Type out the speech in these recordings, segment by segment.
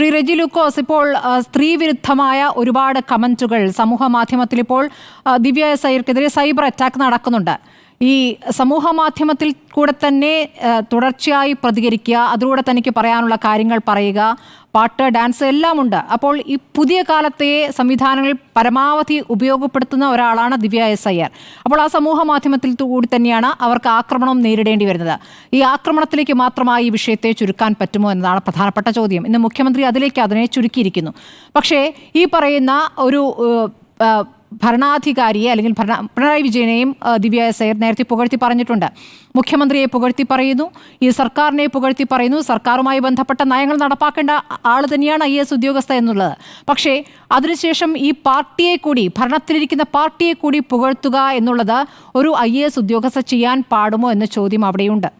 ശ്രീ റെജി ലൂക്കോസ് ഇപ്പോൾ സ്ത്രീവിരുദ്ധമായ ഒരുപാട് കമന്റുകൾ സമൂഹ മാധ്യമത്തിൽ ഇപ്പോൾ ദിവ്യ സൈർക്കെതിരെ സൈബർ അറ്റാക്ക് നടക്കുന്നുണ്ട്. ഈ സമൂഹ മാധ്യമത്തിൽ കൂടെ തന്നെ തുടർച്ചയായി പ്രതികരിക്കുക അതിലൂടെ തനിക്ക് പറയാനുള്ള കാര്യങ്ങൾ പറയുക പാട്ട് ഡാൻസ് എല്ലാം ഉണ്ട്. അപ്പോൾ ഈ പുതിയ കാലത്തെ സംവിധാനങ്ങൾ പരമാവധി ഉപയോഗപ്പെടുത്തുന്ന ഒരാളാണ് ദിവ്യ എസ് അയ്യർ അപ്പോൾ ആ സമൂഹ മാധ്യമത്തിൽ കൂടി തന്നെയാണ് അവർക്ക് ആക്രമണം നേരിടേണ്ടി വരുന്നത്. ഈ ആക്രമണത്തിലേക്ക് മാത്രമായി ഈ വിഷയത്തെ ചുരുക്കാൻ പറ്റുമോ എന്നതാണ് പ്രധാനപ്പെട്ട ചോദ്യം. ഇന്ന് മുഖ്യമന്ത്രി അതിലേക്ക് അതിനെ ചുരുക്കിയിരിക്കുന്നു. പക്ഷേ ഈ പറയുന്ന ഒരു ഭരണാധികാരിയെ അല്ലെങ്കിൽ ഭരണ പിണറായി വിജയനെയും ദിവ്യ എസ് അയ്യർ നേരത്തെ പുകഴ്ത്തി പറഞ്ഞിട്ടുണ്ട്. മുഖ്യമന്ത്രിയെ പുകഴ്ത്തി പറയുന്നു ഈ സർക്കാരിനെ പുകഴ്ത്തി പറയുന്നു സർക്കാരുമായി ബന്ധപ്പെട്ട നയങ്ങൾ നടപ്പാക്കേണ്ട ആൾ തന്നെയാണ് ഐ എസ് ഉദ്യോഗസ്ഥ എന്നുള്ളത്. പക്ഷേ അതിനുശേഷം ഈ പാർട്ടിയെ കൂടി ഭരണത്തിലിരിക്കുന്ന പാർട്ടിയെ കൂടി പുകഴ്ത്തുക എന്നുള്ളത് ഒരു ഐ എസ് ഉദ്യോഗസ്ഥ ചെയ്യാൻ പാടുമോ എന്ന ചോദ്യം അവിടെയുണ്ട്.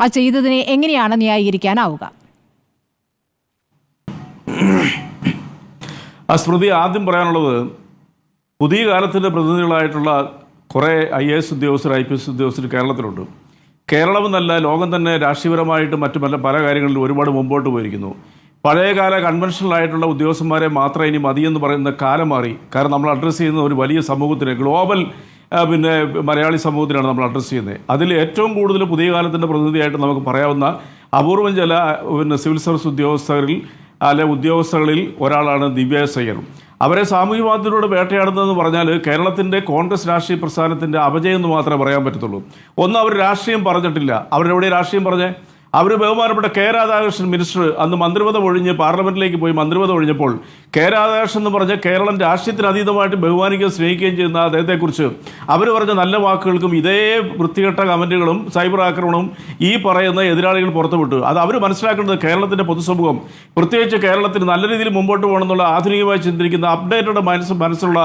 ആ ചെയ്തതിനെ എങ്ങനെയാണ് ന്യായീകരിക്കാനാവുക? ആ സ്മൃതി ആദ്യം പറയാനുള്ളത് പുതിയ കാലത്തിന്റെ പ്രതിനിധികളായിട്ടുള്ള കുറേ ഐ എ എസ് ഉദ്യോഗസ്ഥർ ഐ പി എസ് ഉദ്യോഗസ്ഥർ കേരളത്തിലുണ്ട്. കേരളമെന്നല്ല ലോകം തന്നെ രാഷ്ട്രീയപരമായിട്ട് മറ്റു പല പല കാര്യങ്ങളിലും ഒരുപാട് മുമ്പോട്ട് പോയിരിക്കുന്നു. പഴയകാല കൺവെൻഷണൽ ആയിട്ടുള്ള ഉദ്യോഗസ്ഥന്മാരെ മാത്രം ഇനി മതിയെന്ന് പറയുന്ന കാലം മാറി. കാരണം നമ്മൾ അഡ്രസ്സ് ചെയ്യുന്ന ഒരു വലിയ സമൂഹത്തിന് ഗ്ലോബൽ പിന്നെ മലയാളി സമൂഹത്തിനാണ് നമ്മൾ അഡ്രസ്സ് ചെയ്യുന്നത്. അതിൽ ഏറ്റവും കൂടുതൽ പുതിയ കാലത്തിന്റെ പ്രതിനിധിയായിട്ട് നമുക്ക് പറയാവുന്ന അപൂർവം ചില പിന്നെ സിവിൽ സർവീസ് ഉദ്യോഗസ്ഥരിൽ അല്ലെ ഉദ്യോഗസ്ഥകളിൽ ഒരാളാണ് ദിവ്യ സയ്യർ അവരെ സാമൂഹ്യ മാധ്യമത്തിലൂടെ വേട്ടയാടുന്നതെന്ന് പറഞ്ഞാൽ കേരളത്തിന്റെ കോൺഗ്രസ് രാഷ്ട്രീയ പ്രസ്ഥാനത്തിന്റെ അപജയം എന്ന് മാത്രമേ പറയാൻ പറ്റത്തുള്ളൂ. ഒന്ന് അവർ രാഷ്ട്രീയം പറഞ്ഞിട്ടില്ല. അവരെവിടെ രാഷ്ട്രീയം പറഞ്ഞേ? അവർ ബഹുമാനപ്പെട്ട കെ രാധാകൃഷ്ണൻ മിനിസ്റ്റർ അന്ന് മന്ത്രിപദം ഒഴിഞ്ഞ് പാർലമെന്റിലേക്ക് പോയി മന്ത്രിപദം ഒഴിഞ്ഞപ്പോൾ കെ രാധാകൃഷ്ണൻ എന്ന് പറഞ്ഞ കേരളം രാഷ്ട്രീയത്തിന് അതീതമായിട്ട് ബഹുമാനിക്കുകയും സ്നേഹിക്കുകയും ചെയ്യുന്ന അദ്ദേഹത്തെക്കുറിച്ച് അവർ പറഞ്ഞ നല്ല വാക്കുകൾക്കും ഇതേ വൃത്തികെട്ട കമന്റുകളും സൈബർ ആക്രമണവും ഈ പറയുന്ന എതിരാളികൾ പുറത്തുവിട്ടു. അത് അവർ മനസ്സിലാക്കേണ്ടത് കേരളത്തിന്റെ പൊതുസമൂഹം. പ്രത്യേകിച്ച് കേരളത്തിന് നല്ല രീതിയിൽ മുമ്പോട്ട് പോകണമെന്നുള്ള ആധുനികമായി ചിന്തിക്കുന്ന അപ്ഡേറ്റഡ് മനസ്സ് മനസ്സുള്ള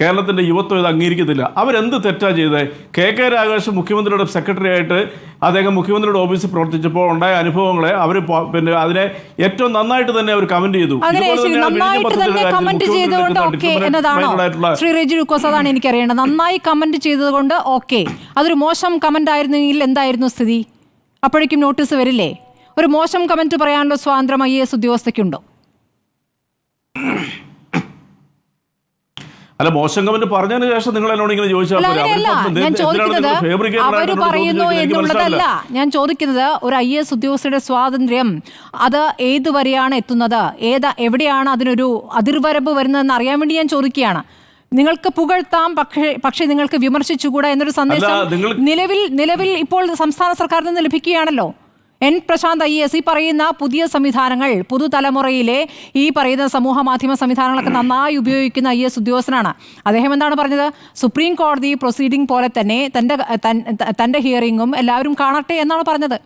കേരളത്തിന്റെ യുവത്വം ഇത് അംഗീകരിക്കത്തില്ല. അവരെന്ത് തെറ്റാ ചെയ്തത് കെ കെ രാഘവേഷൻ മുഖ്യമന്ത്രിയുടെ സെക്രട്ടറി ആയിട്ട് അദ്ദേഹം മുഖ്യമന്ത്രിയുടെ ഓഫീസിൽ പ്രവർത്തിച്ചപ്പോൾ ഉണ്ടായ അനുഭവങ്ങളെ അവർ പിന്നെ അതിനെ ഏറ്റവും നന്നായിട്ട് തന്നെ അവർ കമന്റ് ചെയ്തു. ശരി, റെജി ലൂക്കോസ് അതാണ് എനിക്കറിയേണ്ടത്. നന്നായി കമന്റ് ചെയ്തതുകൊണ്ട് ഓക്കെ അതൊരു മോശം കമന്റ് ആയിരുന്നെങ്കിൽ എന്തായിരുന്നു സ്ഥിതി? അപ്പോഴേക്കും നോട്ടീസ് വരില്ലേ? ഒരു മോശം കമന്റ് പറയാനുള്ള സ്വാതന്ത്ര്യം ഐ എസ് ഉദ്യോഗസ്ഥയ്ക്കുണ്ടോ? അല്ല മോശം കമന്റ് പറഞ്ഞതിന് ശേഷം നിങ്ങൾ എന്നോട് ഇങ്ങനെ ചോദിച്ചാൽ അവർ പറയുന്നു എന്നുള്ളതല്ല ഞാൻ ചോദിക്കുന്നത് ഒരു ഐ എസ് ഉദ്യോഗസ്ഥയുടെ സ്വാതന്ത്ര്യം അത് ഏതുവരെയാണ് എത്തുന്നത്? ഏതാ എവിടെയാണ് അതിനൊരു അതിർവരമ്പ് വരുന്നതെന്ന് അറിയാൻ വേണ്ടി ഞാൻ ചോദിക്കുകയാണ്. നിങ്ങൾക്ക് പുകഴ്ത്താം പക്ഷേ പക്ഷേ നിങ്ങൾക്ക് വിമർശിച്ചുകൂടാ എന്നൊരു സന്ദേശം നിലവിൽ നിലവിൽ ഇപ്പോൾ സംസ്ഥാന സർക്കാരിൽ നിന്ന് ലഭിക്കുകയാണല്ലോ. എൻ പ്രശാന്ത് ഐ എസ് ഈ പറയുന്ന പുതിയ സംവിധാനങ്ങൾ പുതുതലമുറയിലെ ഈ പറയുന്ന സമൂഹ മാധ്യമ സംവിധാനങ്ങളൊക്കെ നന്നായി ഉപയോഗിക്കുന്ന ഐ എസ് ഉദ്യോഗസ്ഥനാണ്. അദ്ദേഹം എന്താണ് പറഞ്ഞത്? സുപ്രീം കോടതി പ്രൊസീഡിംഗ് പോലെ തന്നെ തന്റെ തൻ- തന്റെ ഹിയറിങ്ങും എല്ലാവരും കാണട്ടെ എന്നാണ് പറഞ്ഞത്.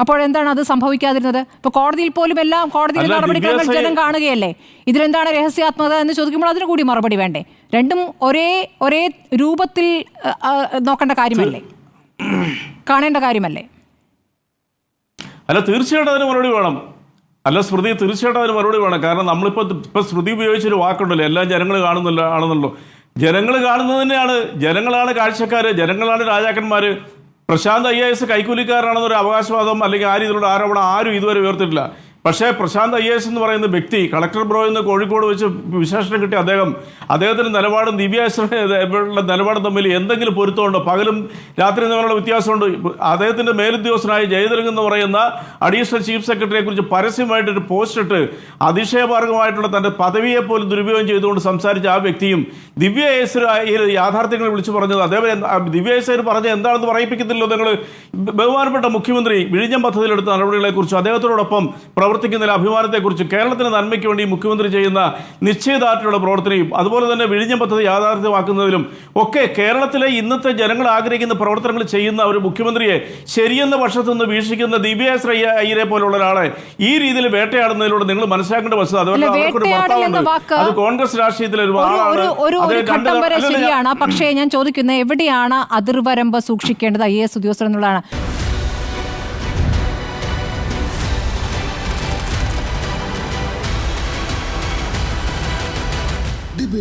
അപ്പോൾ എന്താണ് അത് സംഭവിക്കാതിരുന്നത്? ഇപ്പൊ കോടതിയിൽ പോലും എല്ലാം കോടതിയിൽ നടപടിക്രമങ്ങൾ ജനം കാണുകയല്ലേ? ഇതിലെന്താണ് രഹസ്യാത്മകത എന്ന് ചോദിക്കുമ്പോൾ അതിന് കൂടി മറുപടി വേണ്ടേ? രണ്ടും ഒരേ ഒരേ രൂപത്തിൽ നോക്കേണ്ട കാര്യമല്ലേ? കാണേണ്ട കാര്യമല്ലേ? അല്ല തീർച്ചയായിട്ടും അതിന് മറുപടി വേണം. അല്ല സ്മൃതി തീർച്ചയായിട്ടും അതിന് മറുപടി വേണം. കാരണം നമ്മളിപ്പോൾ ഇപ്പോൾ സ്മൃതി ഉപയോഗിച്ചൊരു വാക്കുണ്ടല്ലോ എല്ലാം ജനങ്ങൾ കാണുന്നില്ല ആണെന്നല്ലോ ജനങ്ങൾ കാണുന്നത് തന്നെയാണ്. ജനങ്ങളാണ് കാഴ്ചക്കാർ ജനങ്ങളാണ് രാജാക്കന്മാർ പ്രശാന്ത് ഐ എ എസ് കൈക്കൂലിക്കാരനാണെന്നൊരു അവകാശവാദം അല്ലെങ്കിൽ ആ രീതിയിലുള്ള ആരോപണം ആരും ഇതുവരെ ഉയർത്തിട്ടില്ല. പക്ഷേ പ്രശാന്ത് ഐ എസ് എന്ന് പറയുന്ന വ്യക്തി കളക്ടർ ബ്രോ എന്ന് കോഴിക്കോട് വെച്ച് വിശേഷണം കിട്ടിയ അദ്ദേഹം അദ്ദേഹത്തിന്റെ നിലപാടും ദിവ്യാശ്രയുടെ നിലപാടും തമ്മിൽ എന്തെങ്കിലും പൊരുത്തമുണ്ടോ? പകലും രാത്രി തമ്മിലുള്ള വ്യത്യാസമുണ്ട്. അദ്ദേഹത്തിന്റെ മേലുദ്യോഗസ്ഥനായ ജയതിലങ് എന്ന് പറയുന്ന അഡീഷണൽ ചീഫ് സെക്രട്ടറിയെ കുറിച്ച് പരസ്യമായിട്ട് ഒരു പോസ്റ്റ് ഇട്ട് അതിശയമാർഗമായിട്ടുള്ള തന്റെ പദവിയെ പോലും ദുരുപയോഗം ചെയ്തുകൊണ്ട് സംസാരിച്ച ആ വ്യക്തിയും ദിവ്യ ഈ യാഥാർത്ഥ്യങ്ങൾ വിളിച്ചു പറഞ്ഞത് അതേപോലെ ദിവ്യ യേശ്വർ പറഞ്ഞ എന്താണെന്ന് പറയിപ്പിക്കത്തില്ലോ നിങ്ങൾ ബഹുമാനപ്പെട്ട മുഖ്യമന്ത്രി വിഴിഞ്ഞം പദ്ധതിയിലെടുത്ത നടപടികളെക്കുറിച്ചും അദ്ദേഹത്തോടൊപ്പം പ്രവർത്തിക്കുന്നതിലെ അഭിമാനത്തെക്കുറിച്ചും കേരളത്തിന്റെ നന്മയ്ക്ക് വേണ്ടി മുഖ്യമന്ത്രി ചെയ്യുന്ന നിശ്ചയദാർഢ്യമുള്ള പ്രവർത്തനയും അതുപോലെ തന്നെ വിഴിഞ്ഞ പദ്ധതി യാഥാർത്ഥ്യമാക്കുന്നതിലും ഒക്കെ കേരളത്തിലെ ഇന്നത്തെ ജനങ്ങൾ ആഗ്രഹിക്കുന്ന പ്രവർത്തനങ്ങൾ ചെയ്യുന്ന ഒരു മുഖ്യമന്ത്രിയെ ശരിയെന്ന പക്ഷത്തു നിന്ന് വീക്ഷിക്കുന്ന ദിവ്യാശ്രയ അയ്യരെ പോലുള്ള ഒരാളെ ഈ രീതിയിൽ വേട്ടയാടുന്നതിലൂടെ നിങ്ങൾ മനസ്സിലാക്കേണ്ട വസ്തുത അതുപോലെ അവർക്കൊരു ഭർത്താവുണ്ട്. അത് കോൺഗ്രസ് രാഷ്ട്രീയത്തിലെ ഒരു ആളാണ്. പക്ഷേ ഞാൻ ചോദിക്കുന്നത് എവിടെയാണ് അതിർവരമ്പ് സൂക്ഷിക്കേണ്ടത് ഐ എസ് ഉദ്യോഗസ്ഥർ എന്നുള്ളതാണ്.